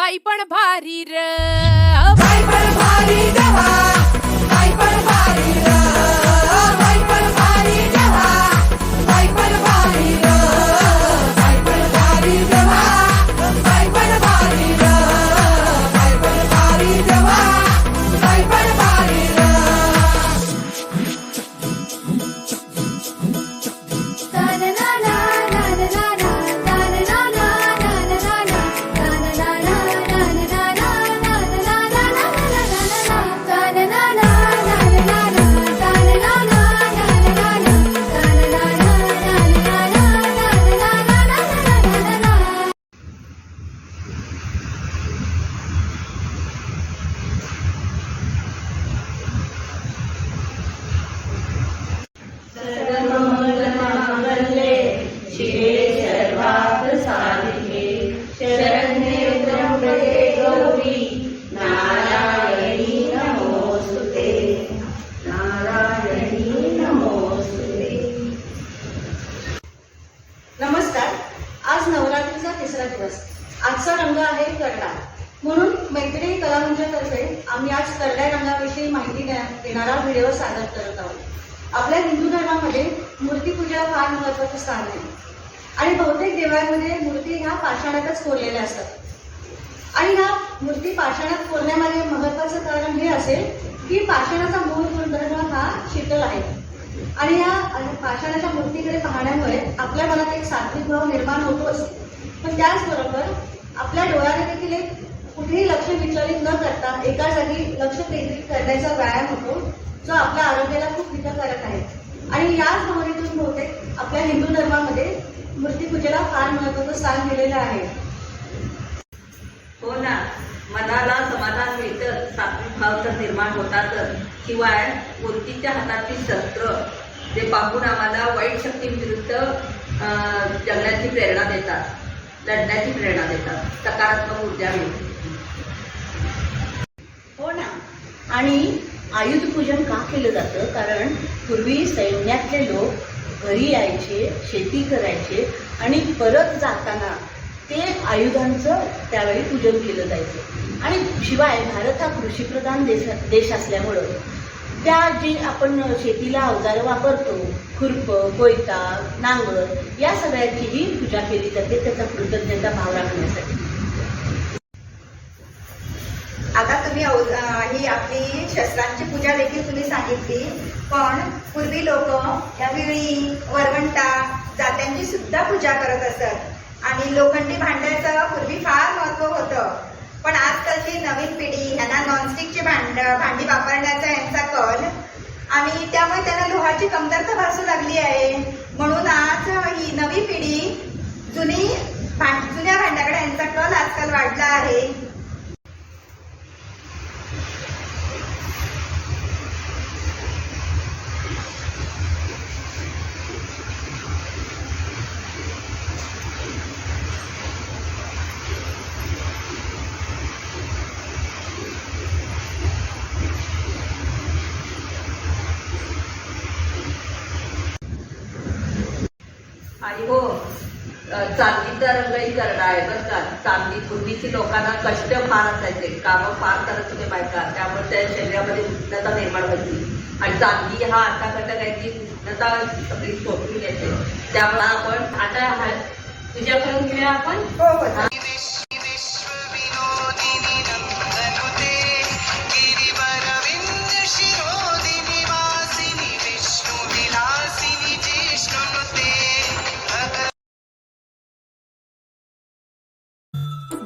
बाई पण भारी र. बाई पण भारी रवा मैत्रिणी कला कलामंचातर्फे आम्ही आज करड्या रंगाविषयी माहिती देणारा व्हिडिओ सादर करत आहोत. आपल्या हिंदू धर्मामध्ये मूर्तीपूजा फार महत्वाचं स्थान आहे. आणि बहुतेक देवळांमध्ये मूर्ती ह्या पाषाणातच कोरलेल्या असतात. आणि ह्या मूर्ती पाषाणात कोरण्यामागे महत्वाचं कारण हे असेल की पाषाणाचा मूळ गुणधर्म हा शीतल आहे. आणि या पाषाणाच्या मूर्तीकडे पाहण्यामुळे आपल्या मनात एक सात्विक भाव निर्माण होतोच. पण त्याचबरोबर आपल्या डोळ्याने देखील एक कुठेही लक्ष विचलित न करता एका जागी लक्ष केंद्रित करण्याचा व्यायाम होतो जो आपल्या आरोग्याला खूप हितकारक आहे. आणि याच भावनेतून बहुतेक आपल्या हिंदू धर्मामध्ये मूर्तीपूजेला फार महत्वाचं स्थान दिलेलं आहे. हो ना. मनाला समाधान मिळतं सात्विक भाव तर निर्माण होतातच. शिवाय मूर्तीच्या हातातील शस्त्र ते पाहून आम्हाला वाईट शक्तींविरुद्ध जगण्याची प्रेरणा देतात लढण्याची प्रेरणा देतात सकारात्मक ऊर्जा मिळते. हो ना. आणि आयुध पूजन का केलं जातं? कारण पूर्वी सैन्यातले लोक घरी यायचे शेती करायचे आणि परत जाताना ते आयुधांचं त्यावेळी पूजन केलं जायचं. आणि शिवाय भारत हा कृषीप्रधान देश देश असल्यामुळं त्या जी आपण शेतीला अवजारं वापरतो खुरप कोयता नांगर या सगळ्याचीही पूजा केली जाते त्याचा कृतज्ञता भाव राखण्यासाठी आता तुम्ही औ- अं, ही आपली शस्त्रांची पूजा देखील तुम्ही सांगितली. पण पूर्वी लोक यावेळी वरवंटा जात्यांची सुद्धा पूजा करत असत. आणि लोखंडी भांड्याचं पूर्वी फार महत्त्व होतं. पण आजकालची नवीन पिढी ह्यांना नॉनस्टिकची भांड भांडी वापरण्याचा यांचा कल आणि त्यामुळे त्यांना लोहाची कमतरता भासू लागली आहे. म्हणून आज ही नवी पिढी जुनी भांड जुन्या भांड्याकडे यांचा कल आजकाल वाढला आहे आणि हो अं, चांदीचा रंगही करडा आहे बरं का. चांदी पूर्वीची लोकांना कष्ट फार असायचे. कामं फार करत होते बायका. त्यामुळे त्या शरीरामध्ये उष्णता निर्माण व्हायची. आणि चांदी हा असा घटक आहे की उष्णता सगळी शोषून घेते त्यामुळे आपण आता तुझ्याकडून घेऊया आपण? हो, हो,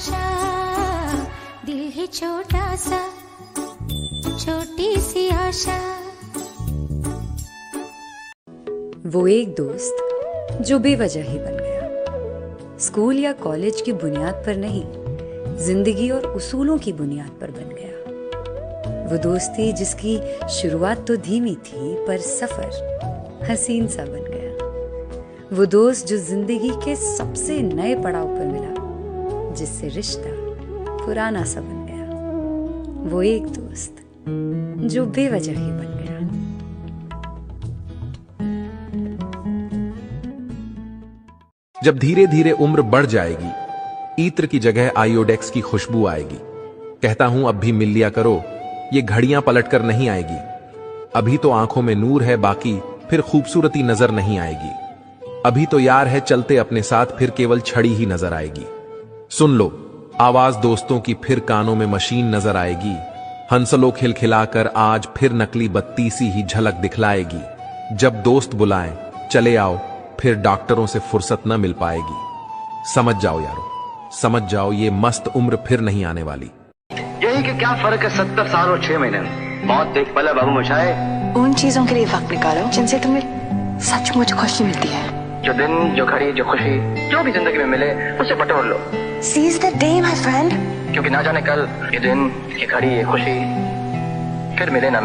आशा, दिल है छोटा सा, छोटी सी आशा। वो एक दोस्त, जो बेवजह ही बन गया। स्कूल या कॉलेज की बुनियाद पर नहीं, ज़िंदगी और उसूलों की बुनियाद पर बन गया। वो दोस्ती जिसकी शुरुआत तो धीमी थी, पर सफ़र हसीन सा बन गया। वो दोस्त जो ज़िंदगी के सबसे नए पड़ाव पर मिला। जिससे रिश्ता पुराना सा बन गया। वो एक दोस्त जो बेवजह ही बन गया। जब धीरे धीरे उम्र बढ़ जाएगी, ईत्र की जगह आयोडेक्स की खुशबू आएगी। कहता हूँ, अब भी मिल लिया करो, ये घड़ियाँ पलट कर नहीं आएगी। अभी तो आँखों में नूर है, बाकी फिर खूबसूरती नज़र नहीं आएगी। अभी तो यार है, चलते अपने साथ, फिर केवल छड़ी ही नज़र आएगी। सुन लो आवाज़ दोस्तों की फिर कानों में मशीन नज़र आएगी। हंसलो खिलखिलाकर आज फिर नकली बत्ती सी ही झलक दिखलाएगी। जब दोस्त बुलाएँ चले आओ फिर डॉक्टरों से फुर्सत न मिल पाएगी। समझ जाओ यारो समझ जाओ ये मस्त उम्र फिर नहीं आने वाली। यही कि क्या फ़र्क है सत्तर साल और छह महीने में? मौत एक पल बाबू मचाए उन चीज़ों के लिए वक्त निकालो जिनसे तुम्हें सचमुच खुशी मिलती है। जो दिन जो घड़ी जो खुशी जो भी जिंदगी में मिले उसे बटोर low. Seize the day my friend क्योंकि ना जाने कल ये दिन ये घड़ी ये खुशी फिर मिले ना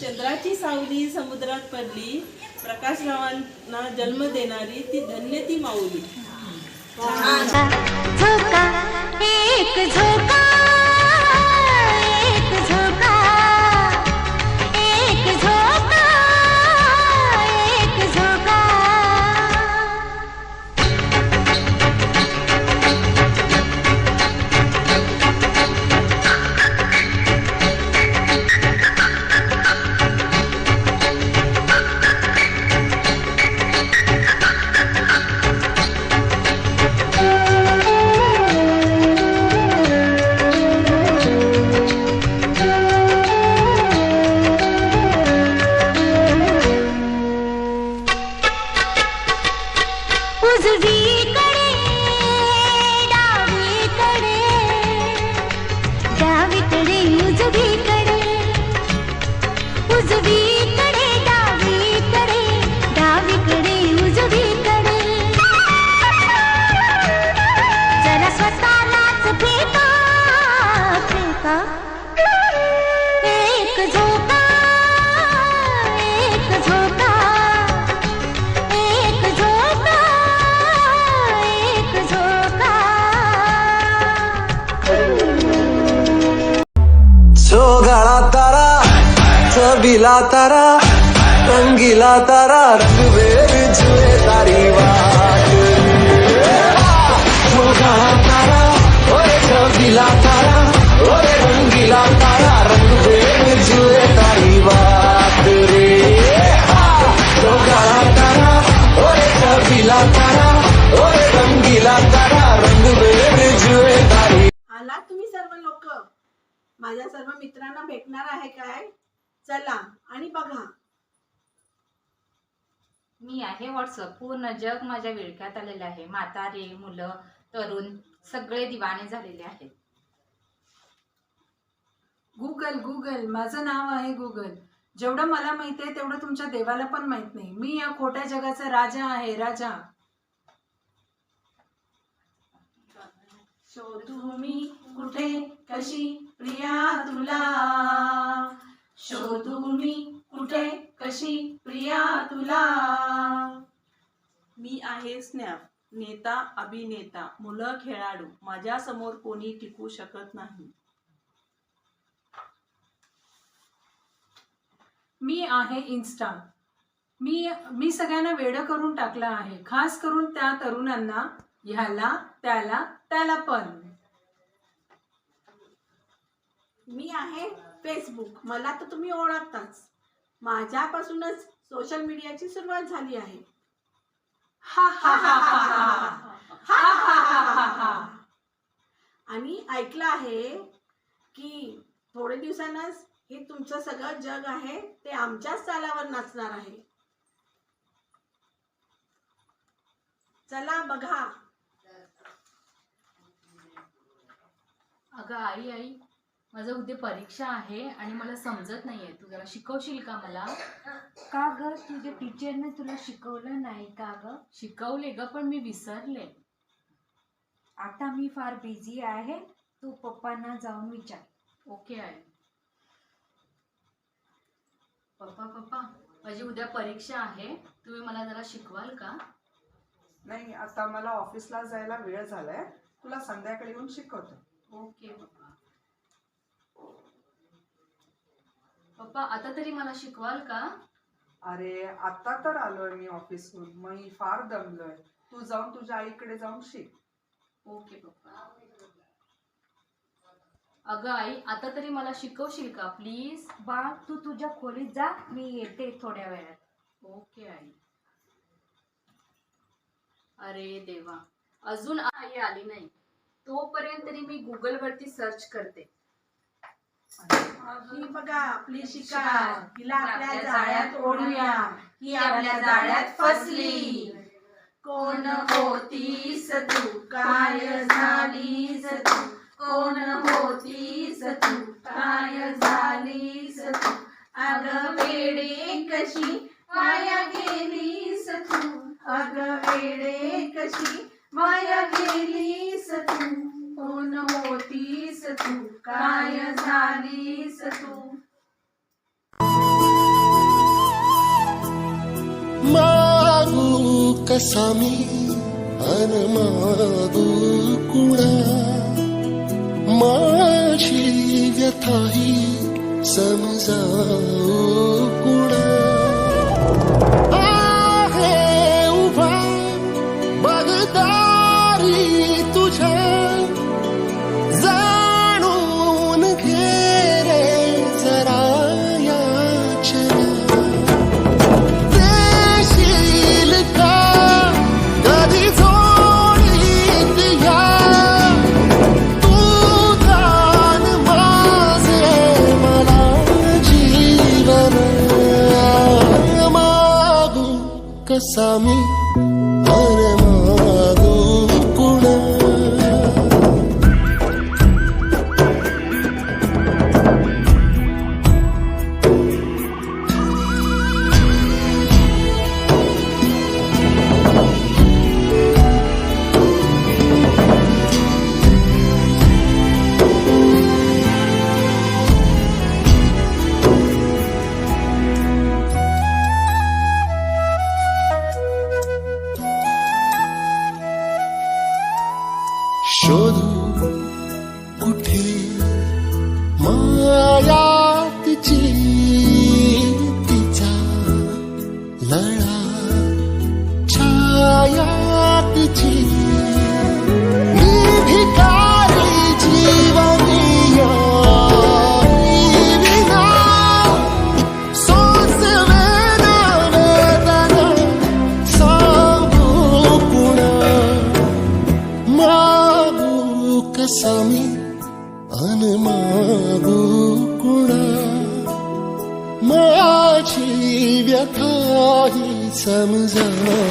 चंद्राची सावली समुद्रात पडली प्रकाशरावांना जन्म देणारी ती धन्य ती माऊली. एक झोका. रंगीला तारा रंगीला तारा रंगवेर जुए तारी वाट. सोगाळा तारा ओरे चबिला तारा ओरे रंगीला तारा रंगवेर जुए तारी वाट रे. सोगाळा तारा ओरे रंगीला तारा ओरे रंगीला तारा रंगवेर जुए तारी आला तुम्ही सर्व लोक? माझ्या सर्व मित्रांना भेटणार आहे काय? चला आणि बघा. मी आहे व्हॉट्सअप. पूर्ण जग माझ्या विळख्यात आलेले आहे. म्हातारे मुलं तरुण सगळे दिवाणे झालेले आहेत. Google Google. माझं नाव आहे गुगल. जेवढं मला माहिती आहे तेवढं तुमच्या देवाला पण माहीत नाही. मी या खोट्या जगाचा राजा आहे राजा. शोधू मी कुठे? कशी? प्रिया तुला. शोधू मी कुठे? कशी? प्रिया तुला? मी आहे स्नॅप नेता अभिनेता मुलं खेळाडू. माझ्यासमोर कोणी टिकू शकत नाही. मी आहे इन्स्टा. मी मी सगळ्यांना वेडं करून टाकलं आहे. खास करून त्या तरुणांना ह्याला त्याला त्याला पण. मी आहे फेसबुक मला तर तुम्ही ओळखताच माझ्यापासूनच सोशल मीडियाची सुरुवात झाली आहे आणि ऐकलं आहे की थोडे दिवसांनाच हे तुमचं सगळं जग आहे ते आमच्याच चालावर नाचणार आहे चला बघा अगं आई आई माझं उद्या परीक्षा आहे आणि मला समजत नाहीये. तू जरा शिकवशील का मला? का ग? तुझ्या टीचरने तुला शिकवलं नाही का ग? शिकवले ग पण मी विसरले. आता मी फार बिझी आहे. तू पप्पांना जाऊन विचार. ओके आहे पप्पा पप्पा माझी उद्या परीक्षा आहे. तुम्ही मला जरा शिकवाल का? नाही आता मला ऑफिसला जायला वेळ झालाय. तुला संध्याकाळी येऊन शिकवतो. ओके. पप्पा आता तरी मला शिकवाल का? अरे आता तर आलोय मी ऑफिसहून. मग मी फार दमलोय. तू जाऊन तुझ्या आईकडे जाऊन शिक. ओके पप्पा. अगं आई आता तरी मला शिकवशील का? प्लीज. बा तू तुझ्या खोलीत जा. मी येते थोड्या वेळात. ओके आई. अरे देवा. अजून आई आली नाही. तोपर्यंत तरी मी गुगल वरती सर्च करते. ही बघा आपली शिकार हिला आपल्या जाळ्यात ओढूया ही आपल्या जाळ्यात फसली. कोण होतीस तू? काय झालीस तू? कोण होतीस तू? काय झालीस तू? अग वेडे कशी माया गेलीस तू? अग वेडे कशी माया गेलीस तू? कोण होतीस तू. काय झालीस तू? मागू कसा मी? अन मागू कुणा? माझी व्यथाही समजाऊ कुणा? कसा व्यथाही समजाऊ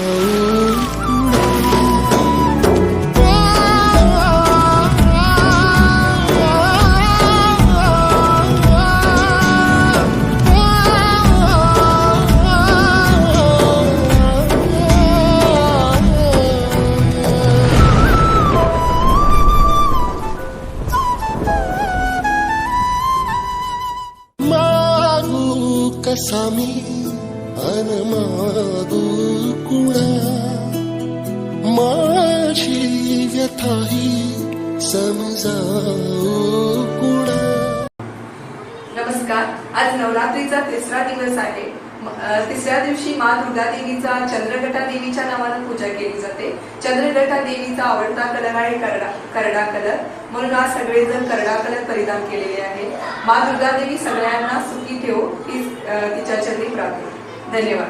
दुर्गा देवीचा चंद्रगटा देवीच्या नावानं पूजा केली जाते. चंद्रगटा देवीचा आवडता कलर आहे करडा करडा कलर. म्हणून आज सगळेजण करडा कलर परिधान केलेले आहे. मा दुर्गा देवी सगळ्यांना सुखी ठेवो ही तिच्या चरणी प्रार्थना. धन्यवाद.